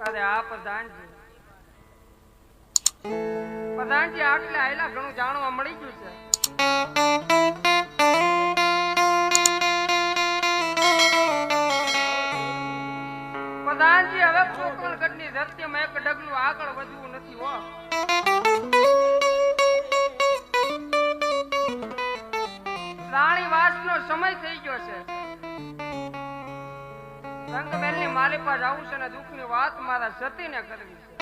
અરે આ પ્રધાનજી. પ્રધાનજી, આટલે આયલા ઘણું જાણવા મળી ગયું છે. પ્રધાનજી, હવે પોકરણગઢની ધરતીમાં એક ડગલું આગળ વધવું નથી, હો. રાણીવાસનો સમય થઈ ગયો છે. રંગબેનની માલી પાસે આવું છે અને દુઃખની વાત મારા સતીને કરવી છે.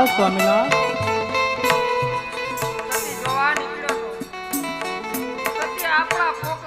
હા સતી આપણા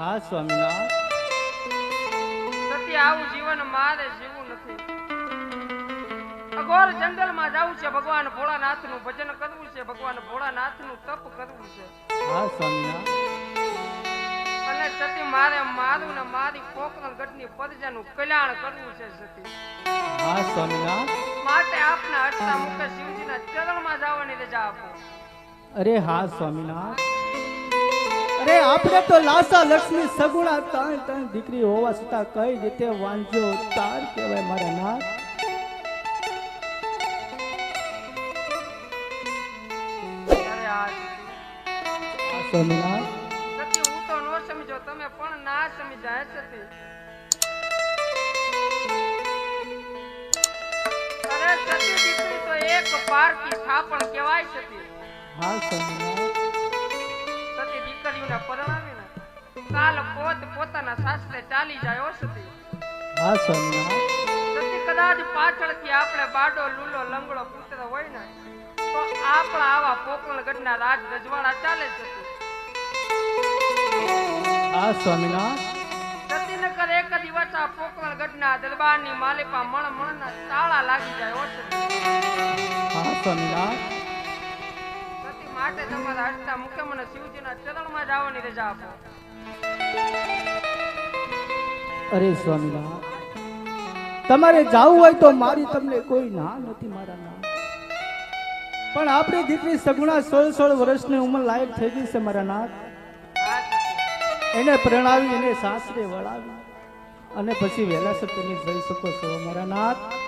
હા સ્વામિનાથ. સતી આવું જીવન મારે જીવવું નથી. અઘોર જંગલમાં જવું છે ભગવાન ભોળાનાથનું ભજન કરવું છે ભગવાન ભોળાનાથનું તપ કરવું છે. હા સ્વામિનાથ. અને સતી મારે મારું ને મારી કોકણ ગઢની પરજાનું કલ્યાણ કરવું છે સતી. હા સ્વામિનાથ. માટે આપના શિવજી ના શિવજીના ચરણમાં જવાની રજા આપો. અરે હા સ્વામિનાથ. અરે આપણે તો લાસા લક્ષ્મી સગુણા ત્રણ ત્રણ દીકરી હોવા છતાં કઈ રીતે વાંચો તાર કહેવાય મારા નાથ. ન સમજો તમે પણ ના સમજાય સતી અરે સતી દીકરી તો એક પારકી થાપણ કહેવાય સતી હા સ્વામિનાથ સતી દીકરીઓને પરણાવીને કાલ પોત પોતાના સાસરે ચાલી જાય હો સતી હા સ્વામિનાથ સતી કદાચ પાછળથી આપણે બાડો લૂલો લંગડો પુત્ર હોય ને તો આપણા આવા પોકળ ગઢના રાજ રજવાડા ચાલે છે. હા સ્વામિનાથ સતીનગર એક દિવસ આ પોકળ ગઢના દરબારની માલિપા મણ મણના તાળા લાગી જાય હો સતી હા સ્વામિનાથ સતી માટે તમારા હસતા મુખે મને શિવજીના ચરણમાં જવાની રજા આપો. અરે સ્વામી તમારે જવું હોય તો મારી તમને કોઈ ના નથી મારા ના પણ આપણી દીકરી સગુણા સોળ સોળ વર્ષની ઉંમર લાયક થઈ ગઈ છે મારા નાથ. એને પ્રણાવી, એને સાસરે વળાવી અને પછી વહેલાસર તમે જઈ શકો છો મારા નાથ.